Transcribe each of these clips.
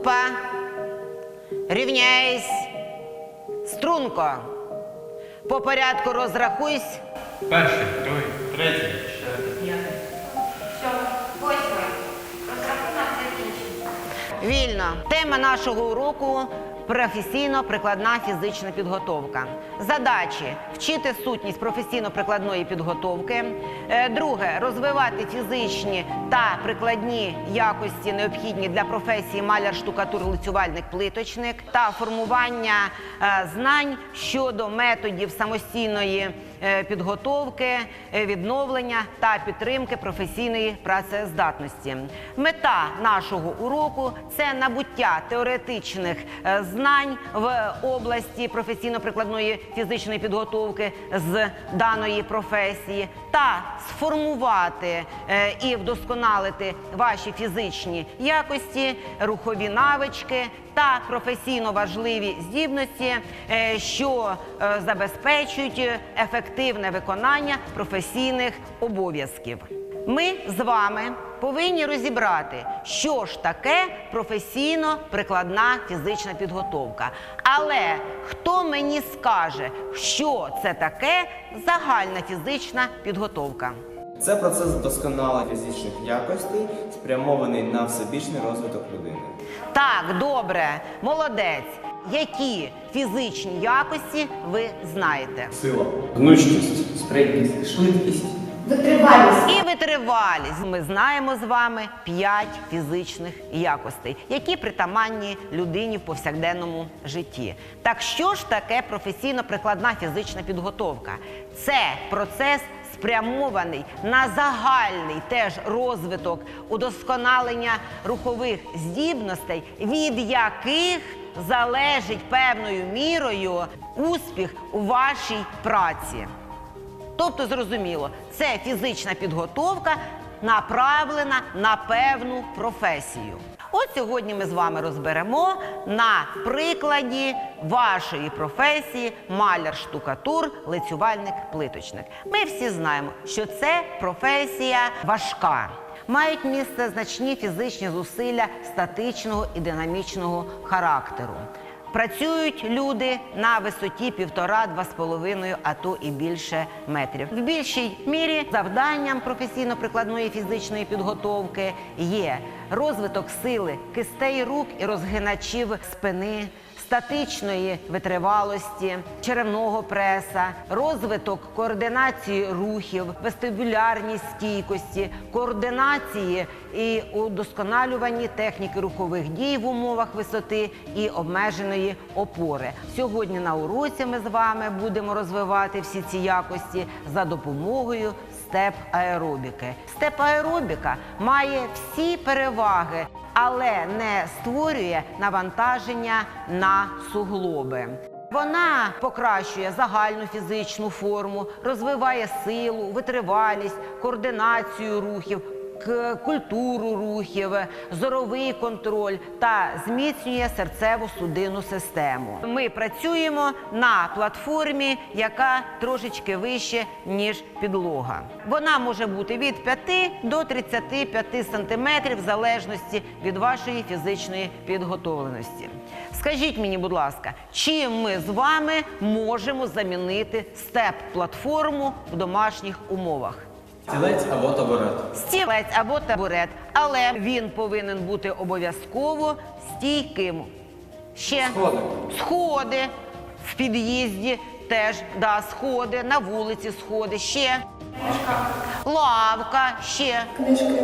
Група. Рівняйсь. Струнко. По порядку розрахуйсь. Перший, другий, третій, четвертий. Вільно. Тема нашого уроку професійно-прикладна фізична підготовка. Задачі вчити сутність професійно-прикладної підготовки. Е, Друге розвивати фізичні та прикладні якості, необхідні для професії маляр, штукатур, лицювальник, плиточник та формування е, знань щодо методів самостійної підготовки, е, відновлення та підтримки професійної працездатності. Мета нашого уроку це набуття теоретичних е, знань в області професійно-прикладної фізичної підготовки з даної професії та сформувати е, і вдосконалити ваші фізичні якості, рухові навички та професійно важливі здібності, е, що е, забезпечують ефективне виконання професійних обов'язків. Ми з вами повинні розібрати, що ж таке професійно-прикладна фізична підготовка. Але хто мені скаже, що це таке загальна фізична підготовка? Це процес вдосконалення фізичних якостей, спрямований на всебічний розвиток людини. Так, добре, молодець. Які фізичні якості ви знаєте? Сила. Гнучкість, спритність, швидкість. Витривалість. І витривалість. Ми знаємо з вами п'ять фізичних якостей, які притаманні людині в повсякденному житті. Так що ж таке професійно-прикладна фізична підготовка? Це процес спрямований на загальний теж розвиток удосконалення рухових здібностей, від яких залежить певною мірою успіх у вашій праці. Тобто, зрозуміло, це фізична підготовка направлена на певну професію. От сьогодні ми з вами розберемо на прикладі вашої професії маляр, штукатур, лицювальник, плиточник. Ми всі знаємо, що це професія важка. Мають місце значні фізичні зусилля статичного і динамічного характеру. Працюють люди на висоті півтора-два з половиною, а то і більше метрів. В більшій мірі завданням професійно-прикладної фізичної підготовки є розвиток сили кистей рук і розгиначів спини. Статичної витривалості, черевного преса, розвиток координації рухів, вестибулярній стійкості, координації і удосконалюванні техніки рухових дій в умовах висоти і обмеженої опори. Сьогодні на уроці ми з вами будемо розвивати всі ці якості за допомогою степ аеробіки. Степ аеробіка має всі переваги, але не створює навантаження на суглоби. Вона покращує загальну фізичну форму, розвиває силу, витривалість, координацію рухів, культуру рухів, зоровий контроль та зміцнює серцево-судинну систему. Ми працюємо на платформі, яка трошечки вище ніж підлога. Вона може бути від 5 до 35 сантиметрів в залежності від вашої фізичної підготовленості. Скажіть мені, будь ласка, чим ми з вами можемо замінити степ-платформу в домашніх умовах? Стілець або табурет. стілець або табурет, але він повинен бути обов'язково стійким. Ще Сходи. сходи в під'їзді теж да, сходи, на вулиці сходи, ще лавка, ще. Книжки.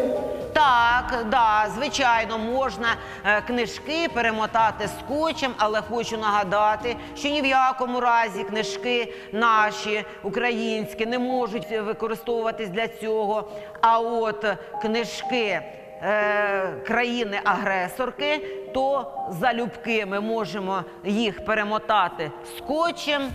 Так, да, звичайно, можна е, книжки перемотати скотчем, але хочу нагадати, що ні в якому разі книжки наші українські не можуть використовуватись для цього. А от книжки е, країни-агресорки, то залюбки ми можемо їх перемотати скотчем.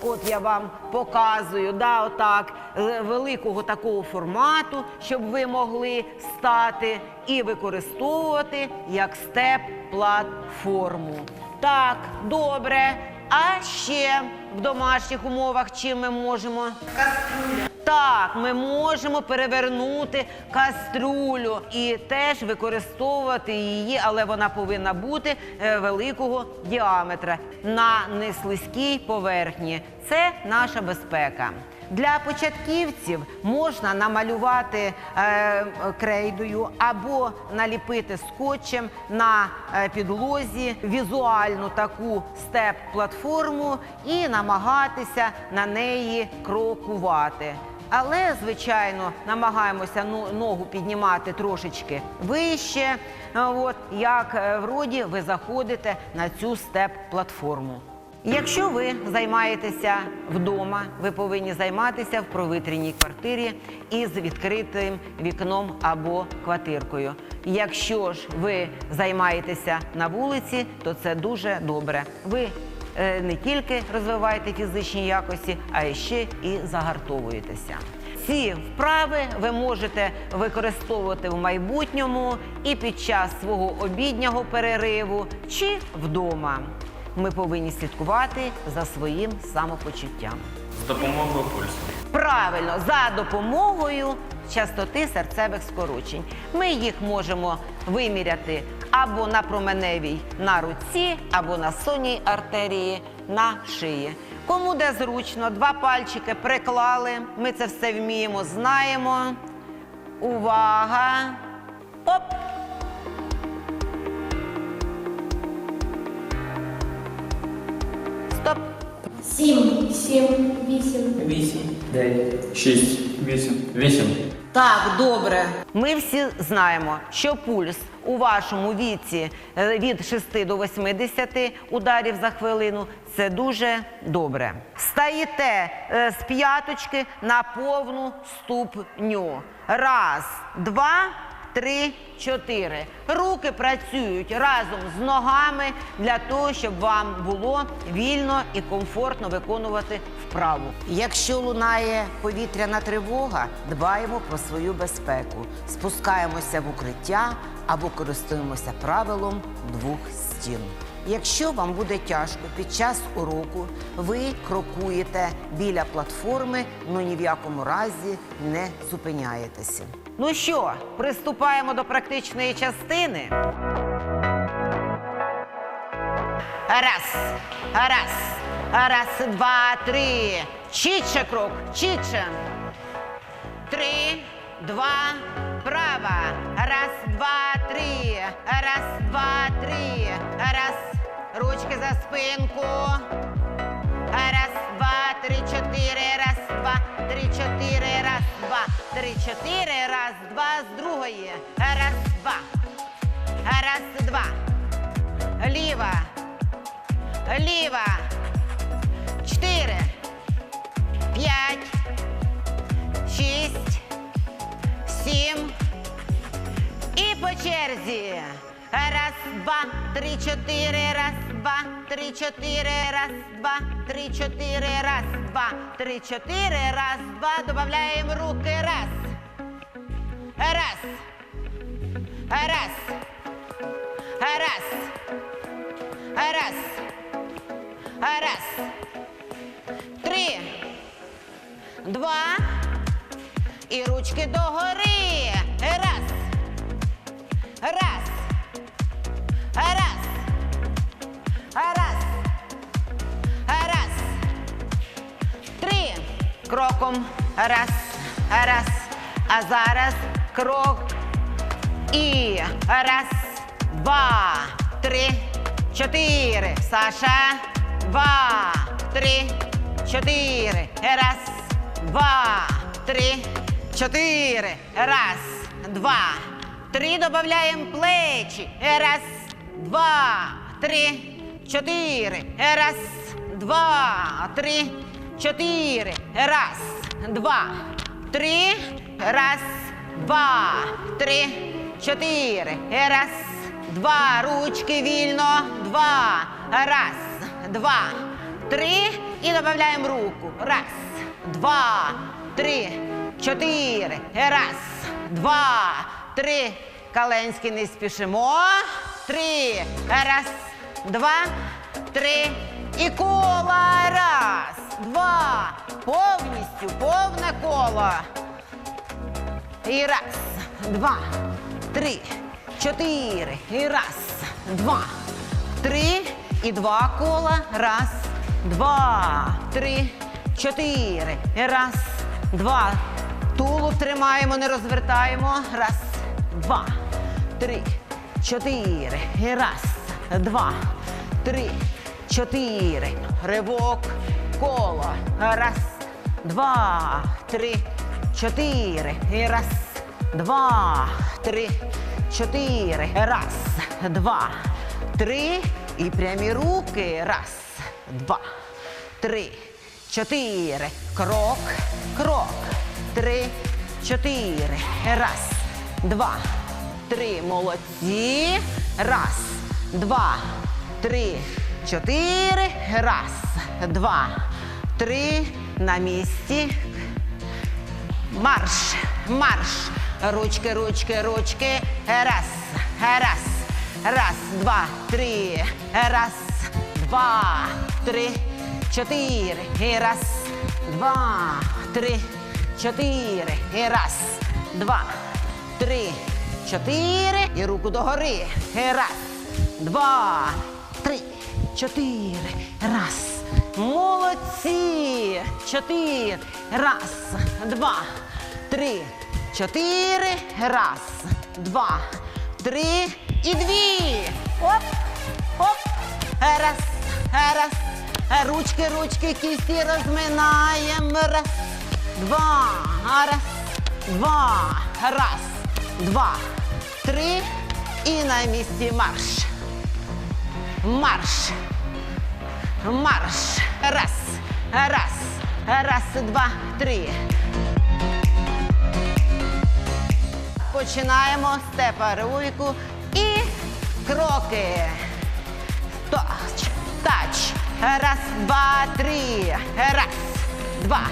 От я вам показую, да, отак, е, великого такого формату, щоб ви могли стати і використовувати як степ-платформу. Так, добре. А ще в домашніх умовах чим ми можемо? Кастрюля. Так, ми можемо перевернути каструлю і теж використовувати її, але вона повинна бути е, великого діаметра на неслизькій поверхні. Це наша безпека. Для початківців можна намалювати е, крейдою або наліпити скотчем на е, підлозі візуальну таку степ-платформу і намагатися на неї крокувати. Але, звичайно, намагаємося ну, ногу піднімати трошечки вище. як е, вроді ви заходите на цю степ-платформу. Якщо ви займаєтеся вдома, ви повинні займатися в провітряній квартирі із відкритим вікном або квартиркою. Якщо ж ви займаєтеся на вулиці, то це дуже добре. Ви не тільки розвиваєте фізичні якості, а ще і загартовуєтеся. Ці вправи ви можете використовувати в майбутньому і під час свого обіднього перериву чи вдома. Ми повинні слідкувати за своїм самопочуттям. З допомогою пульсу. Правильно, за допомогою частоти серцевих скорочень. Ми їх можемо виміряти або на променевій на руці, або на сонній артерії на шиї. Кому де зручно, два пальчики приклали. Ми це все вміємо, знаємо. Увага! Оп! Стоп! Сім, сім, вісім. Вісім. Дев'ять. Шість. Вісім. Вісім. Так, добре. Ми всі знаємо, що пульс у вашому віці е, від 6 до 80 ударів за хвилину це дуже добре. Стаєте е, з п'яточки на повну ступню. Раз, два, три, чотири. Руки працюють разом з ногами для того, щоб вам було вільно і комфортно виконувати вправу. Якщо лунає повітряна тривога, дбаємо про свою безпеку, спускаємося в укриття або користуємося правилом двох стін. Якщо вам буде тяжко під час уроку, ви крокуєте біля платформи, ну ні в якому разі не зупиняєтеся. Ну що, приступаємо до практичної частини. Раз, раз, раз, два, три. Чітче крок, чітче. Три, два, права. Раз, два, три. Раз, два, три. Раз. Ручки за спинку. Раз, два, три, чотири. Раз, два, три, чотири. Раз, два, три, чотири. Раз, два. З другої. Раз, два. Раз, два. Ліва. Ліва. Чотири. П'ять. Шість. Сім. І по черзі. Раз, два, три, чотири, раз, два, три, чотири, раз, два, три, чотири, раз, два, три, чотири, раз, два. Добавляємо руки. Раз. Раз. Раз. Раз. Раз. Раз. Три. Два. І ручки догори. Раз. Раз. Три. Кроком. Раз. Раз. А зараз крок. І раз, два, три, чотири. Саша. Два, три, чотири. Раз, два, три, чотири. Раз, два, три. Добавляємо плечі. Раз, два, три, чотири. Раз, два, три, чотири. Раз, два, три. Раз, два, три, чотири. Раз, два. Ручки вільно. Два. Раз, два, три. І додаємо руку. Раз, два, три, чотири. Раз, два, три. Каленський не спішимо. Три. Раз, два, три, І кола. Раз, два. Повністю повне коло. І раз, два, три, чотири. І раз, два, три. І два кола. Раз, два, три, чотири. І раз, два. Тулуб тримаємо, не розвертаємо. Раз, два, три, чотири. Раз, два, три, чотири. Ривок, коло. Раз, два, три, чотири. Раз, два, три, чотири. Раз, два, три. І прямі руки. Раз, два, три, чотири. Крок, крок. Три, чотири. Раз, два, три. Молодці. Раз, два, три, чотири. Раз, два, три. На місці. Марш, марш. Ручки, ручки, ручки. Раз, раз. Раз, два, три. Раз, два, три, чотири. І раз, два, три, чотири. Раз, два, три, чотири. І руку догори. І раз, два, три, чотири. Раз. Молодці! Чотири. Раз, два, три, чотири. Раз, два, три і дві. Оп, оп. Раз, раз. Ручки, ручки, кісті розминаємо. Раз, два, раз, два, раз, два, три. І на місці марш. Марш. Марш. Раз, раз, раз, два, три. Починаємо з тепаруйку і кроки. Тач, тач. Раз, два, три. Раз, два.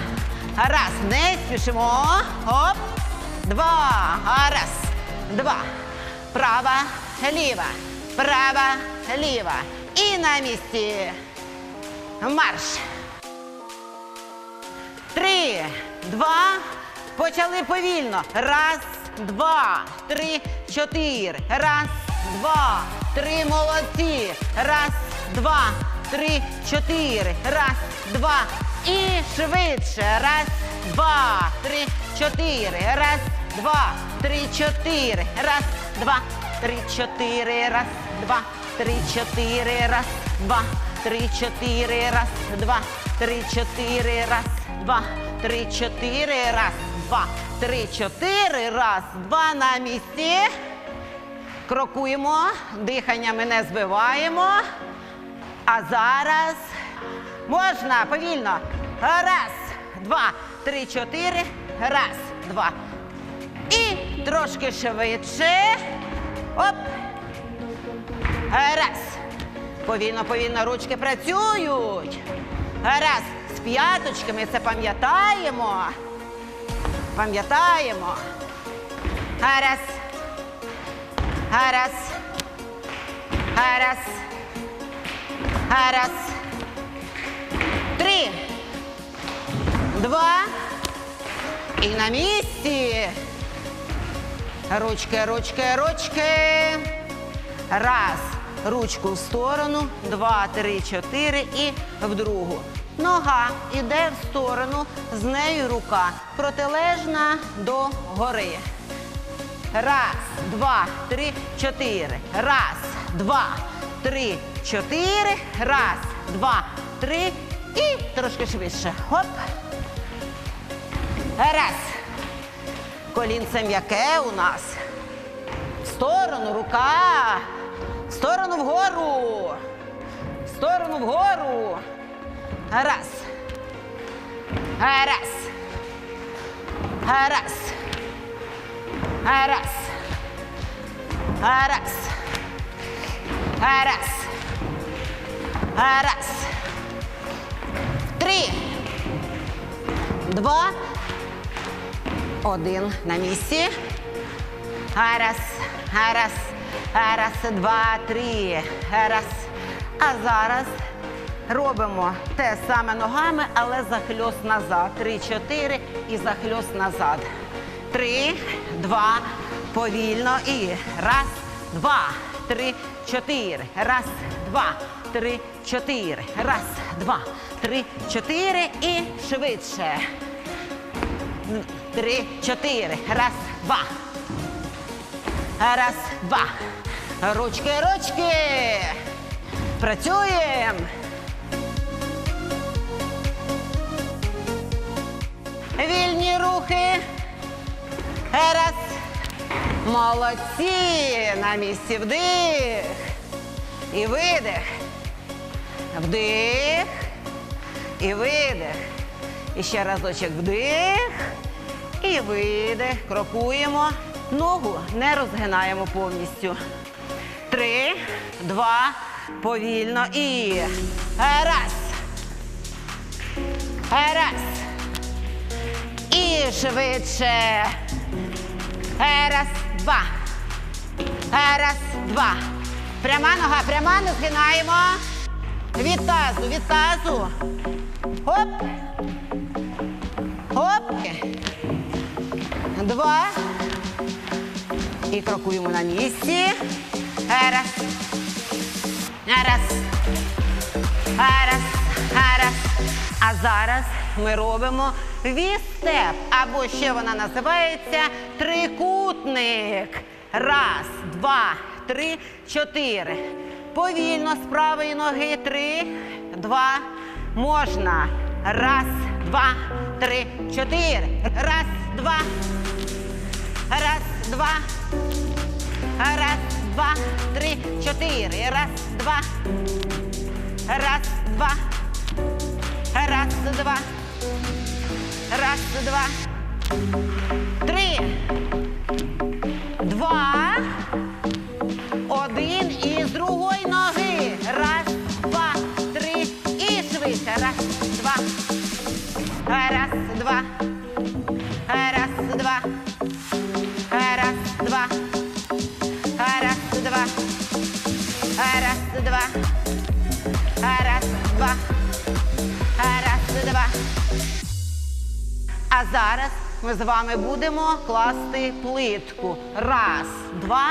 Раз. Не спішимо. Оп. Два. Раз. Два. Права, ліва. Права, ліва. І на місці. Марш. Три, два. Почали повільно. Раз, два, три, чотири. Раз, два, три. Молодці. Раз, два, три, чотири. Раз, два. І швидше. Раз, два, три, чотири. Раз, два, три, чотири. Раз, два, три, чотири. Раз, два, три, чотири. Раз, два, три, чотири. Раз, два, три, чотири. Раз, два, три, чотири. Раз, два, три, чотири. Раз, два на місці. Крокуємо, дихання ми не збиваємо. А зараз можна повільно. Раз, два, три, чотири. Раз, два. І трошки швидше. Оп. Раз. Повільно, повільно ручки працюють. Раз. З п'яточками це пам'ятаємо. Пам'ятаємо. Раз. Раз. Раз. Раз. Три. Два. І на місці. Ручки, ручки, ручки. Раз. Ручку в сторону. Два, три, чотири. І в другу. Нога іде в сторону. З нею рука протилежна до гори. Раз, два, три, чотири. Раз, два, три, чотири. Раз, два, три. І трошки швидше. Хоп. Раз. Колінце м'яке у нас. В сторону рука. В сторону вгору. В сторону вгору. Раз. Раз. Раз. Раз. Раз. Раз. Раз. Три. Два. Один на місці. Раз. Раз. Раз, два, три. Раз. А зараз робимо те саме ногами, але захльост назад. Три, чотири і захльост назад. Три, два, повільно і раз, два, три, чотири. Раз, два, три, чотири. Раз, два, три, чотири і швидше. Три, чотири. Раз, два. Раз, два. Ручки, ручки. Працюємо. Вільні рухи. Раз. Молодці. На місці вдих. І видих. Вдих. І видих. І ще разочок вдих. І видих. Крокуємо. Ногу не розгинаємо повністю. Три, два, повільно і раз. Раз. І швидше. Раз, два. Раз, два. Пряма нога, пряма, не згинаємо. Від тазу, від тазу. Хоп. Хоп. Два. І крокуємо на місці. Раз. Раз. Раз. Раз. А зараз ми робимо вістеп, або ще вона називається трикутник. Раз, два, три, чотири. Повільно з правої ноги. Три, два. Можна. Раз, два, три, чотири. Раз, два. Раз, два. Раз, два, три, чотири. Раз, два. Раз, два. Раз, два. Раз, два. Три. Два. А зараз ми з вами будемо класти плитку. Раз, два,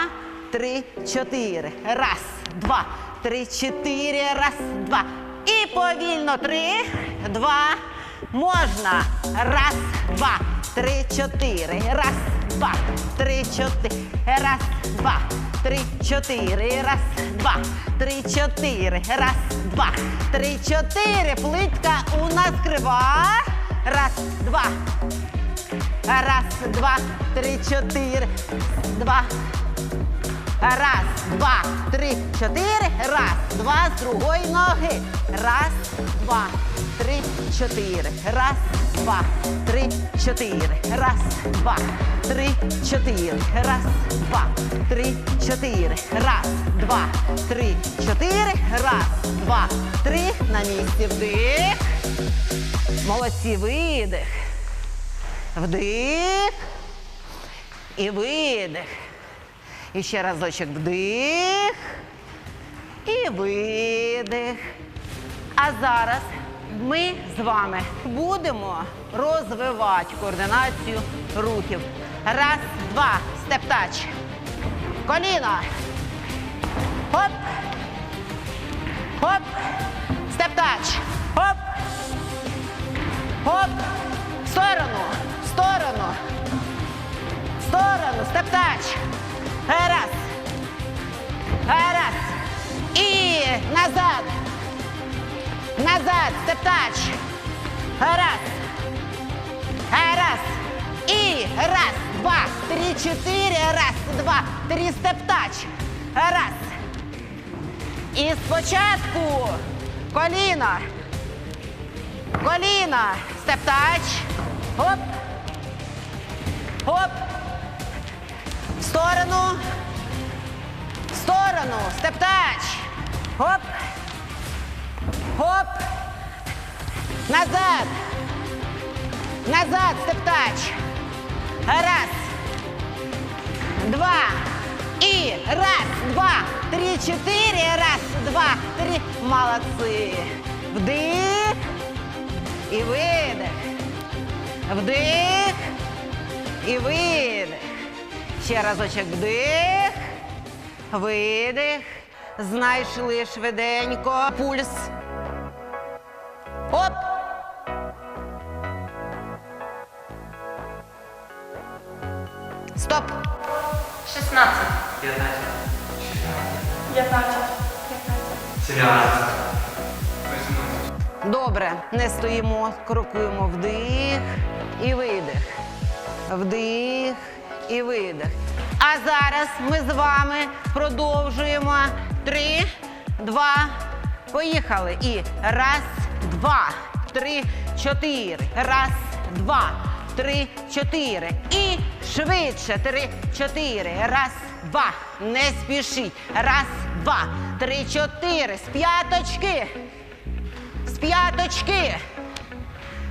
три, чотири. Раз, два, три, чотири. Раз, два. І повільно. Три, два. Можна. Раз, два, три, чотири. Раз, два, три, чотири. Раз, два, три, чотири. Раз, два, три, чотири. Раз, два, три, чотири. Плитка у нас крива. Раз, два. Раз, два, три, чотири. Два. Раз, два, три, чотири. Раз, два з другої ноги. Раз, два, три, чотири. Раз, два, три, чотири. Раз, два, три, чотири. Раз, два, три, чотири. Раз, два, три, чотири. Раз, два, три. На місці вдих. Молодці, видих. Вдих. І видих. І ще разочок вдих. І видих. А зараз ми з вами будемо розвивати координацію рухів. Раз, два, степ-тач. Коліно. Хоп. Хоп. Степ-тач. Хоп. Хоп. В сторону. В сторону. В сторону. Степ-тач. Раз. Раз. І назад. Назад. Степ-тач. Раз. Раз. І раз, два, три, чотири. Раз, два, три. Степ-тач. Раз. І спочатку коліно. Коліно. Степ-тач. Хоп. Хоп. В сторону. В сторону. Степ-тач. Хоп. Гоп! Назад! Назад, стептач! Раз! Два! И раз, два, три, четыре, раз, два, три. Молодцы. Вдых и выдох. Вдих. І видих. Ще разочок вдих, видих. Знайшли швиденько. Пульс 15. 15. 17. Добре, не стоїмо, крокуємо вдих і видих. Вдих і видих. А зараз ми з вами продовжуємо. Три, два, поїхали. І раз, два, три, чотири. Раз, два, три, чотири. І швидше. Три, чотири. Раз, два. Не спішіть. Раз, два, три, чотири. З п'яточки. З п'яточки.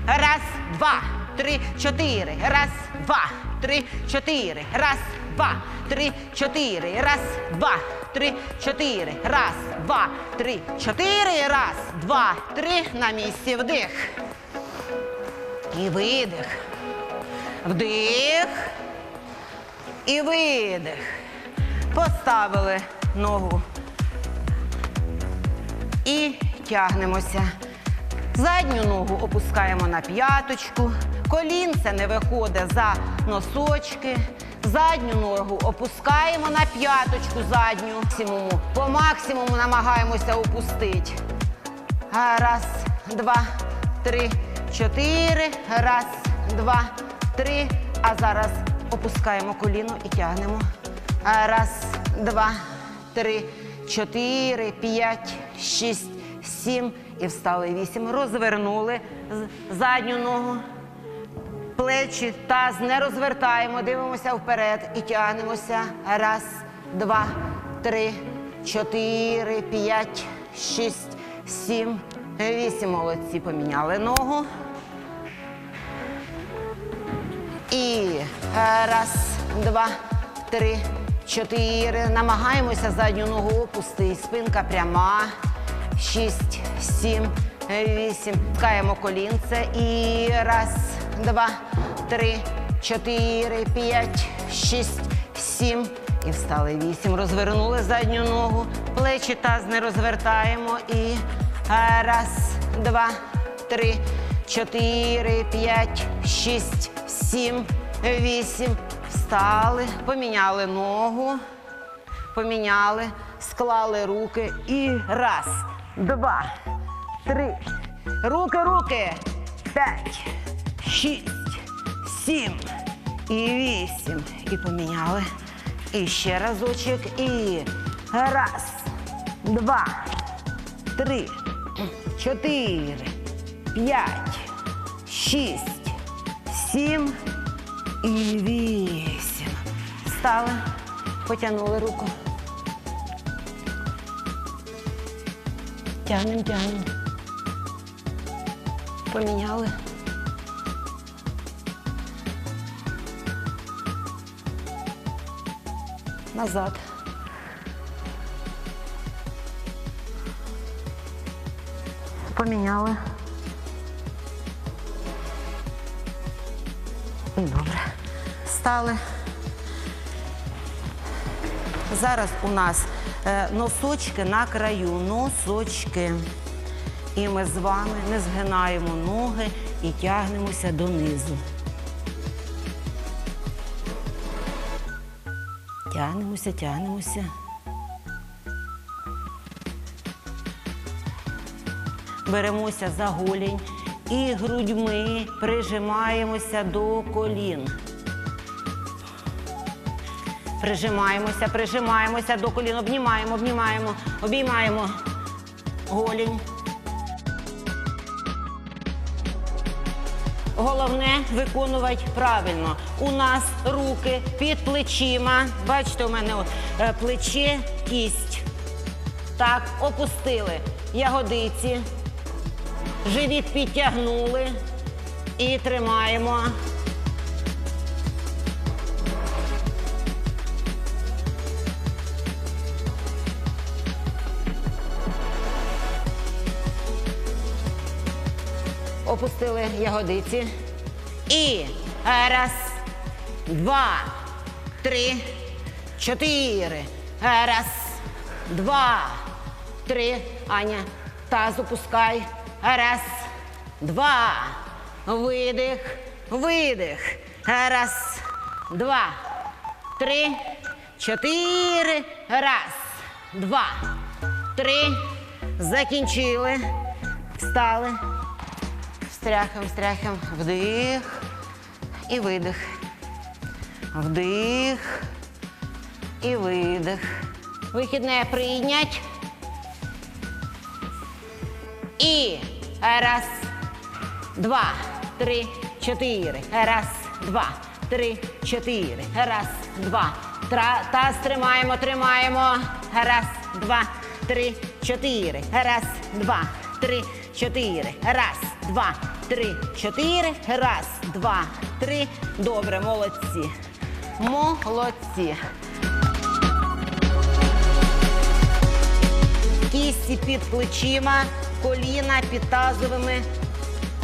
Раз, два, три, чотири. Раз, два, три, чотири. Раз, два, три, чотири. Раз, два, три, чотири. Раз, два, три, чотири. Раз, два, три. На місці вдих. І видих. Вдих. І видих. Поставили ногу і тягнемося. Задню ногу опускаємо на п'яточку, колінце не виходить за носочки. Задню ногу опускаємо на п'яточку задню. Максимуму. По максимуму намагаємося опустити. Раз, два, три, чотири. Раз, два, три. А зараз опускаємо коліно і тягнемо. Раз, два, три, чотири, п'ять, шість, сім. І встали вісім. Розвернули задню ногу. Плечі, таз не розвертаємо, дивимося вперед і тягнемося. Раз, два, три, чотири, п'ять, шість, сім, вісім. Молодці поміняли ногу. І раз, два, три, чотири. Намагаємося задню ногу опустити. Спинка пряма. Шість, сім, вісім. Ткаємо колінце. І раз, два, три, чотири, п'ять, шість, сім. І встали вісім. Розвернули задню ногу. Плечі таз не розвертаємо. І раз, два, три, чотири, п'ять, шість, сім, вісім. Встали, поміняли ногу, поміняли, склали руки і раз, два, три. Руки, руки. П'ять, шість, сім і вісім. І поміняли. І ще разочок. І раз, два, три, чотири, п'ять, шість, сім і вісім. Встали, потягнули руку. Тягнем, тягнем. Поміняли. Назад. Поміняли. Добре. Стали. Зараз у нас е, носочки на краю, носочки. І ми з вами не згинаємо ноги і тягнемося донизу. Тягнемося, тягнемося. Беремося за голінь і грудьми прижимаємося до колін. Прижимаємося, прижимаємося до колін, обнімаємо, обнімаємо, обіймаємо голінь. Головне виконувати правильно. У нас руки під плечима. Бачите, у мене е, плече, кість. Так, опустили ягодиці. Живіт підтягнули і тримаємо. опустили ягодиці. І раз, два, три, чотири. Раз, два, три. Аня, таз опускай. Раз, два. Видих, видих. Раз, два, три, чотири. Раз, два, три. Закінчили. Встали. Встряхом, встряхом. Вдих і видих. Вдих і видих. Вихідне прийнять. І раз, два, три, чотири. Раз, два, три, чотири. Раз, два. Тра, таз тримаємо, тримаємо. Раз, два, три, чотири. Раз, два, три, чотири. Раз, два, три, чотири. Раз, два, три. Добре, молодці. Молодці. Кісті під плечима, коліна під тазовими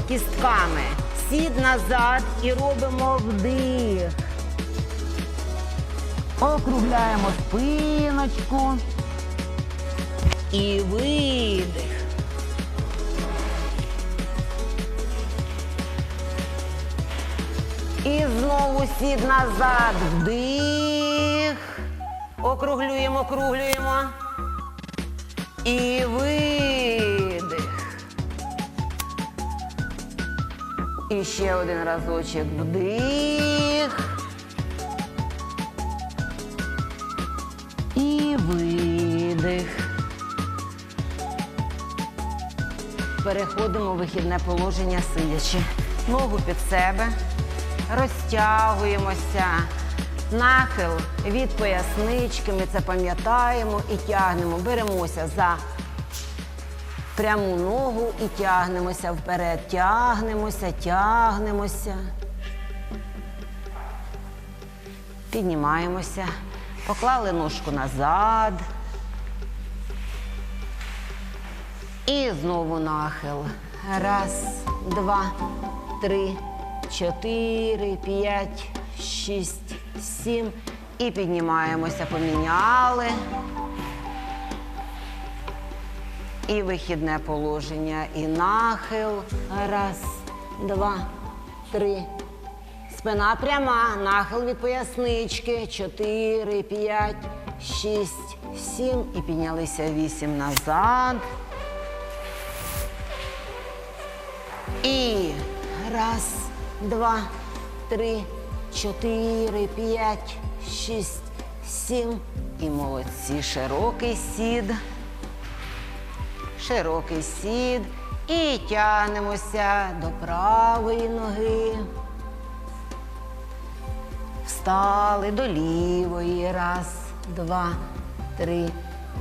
кістками. Сід назад і робимо вдих. Округляємо спиночку. І видих. І знову сід назад. Вдих. Округлюємо, округлюємо. І видих. І ще один разочок вдих. І видих. Переходимо в вихідне положення сидячи. Ногу під себе. Розтягуємося. Нахил від пояснички. Ми це пам'ятаємо і тягнемо. Беремося за пряму ногу і тягнемося вперед. Тягнемося, тягнемося. Піднімаємося. Поклали ножку назад. І знову нахил. Раз, два, три, чотири, п'ять, шість, сім. І піднімаємося, поміняли. І вихідне положення, і нахил. Раз, два, три. Спина пряма, нахил від пояснички. Чотири, п'ять, шість, сім. І піднялися вісім назад. І раз, два, три, чотири, п'ять, шість, сім. І молодці. Широкий сід. Широкий сід. І тягнемося до правої ноги. Встали до лівої. Раз, два, три.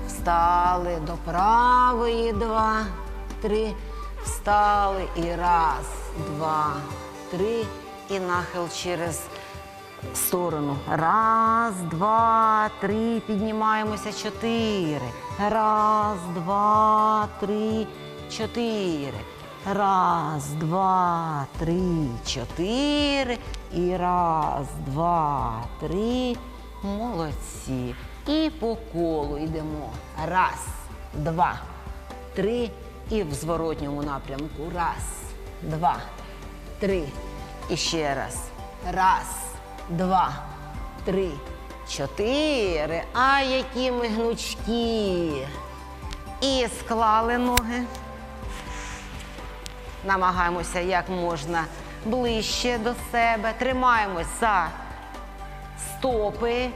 Встали до правої. Два, три. Встали і раз, два, три. І нахил через сторону. Раз, два, три. Піднімаємося. Чотири. Раз, два, три, чотири. Раз, два, три, чотири. І раз, два, три. Молодці. І по колу йдемо. Раз, два, три. І в зворотньому напрямку. Раз, два, три. І ще раз. Раз, два, три, чотири. А які ми гнучкі. І склали ноги. Намагаємося як можна ближче до себе. Тримаємось за стопи.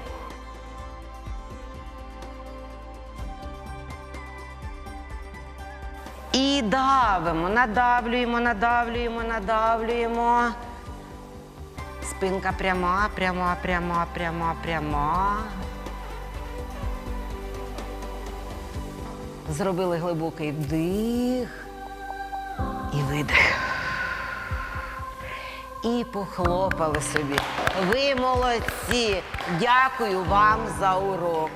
І давимо, надавлюємо, надавлюємо, надавлюємо. Спинка пряма, пряма, пряма, пряма, пряма. Зробили глибокий вдих і видих. І похлопали собі. Ви молодці! Дякую вам за урок.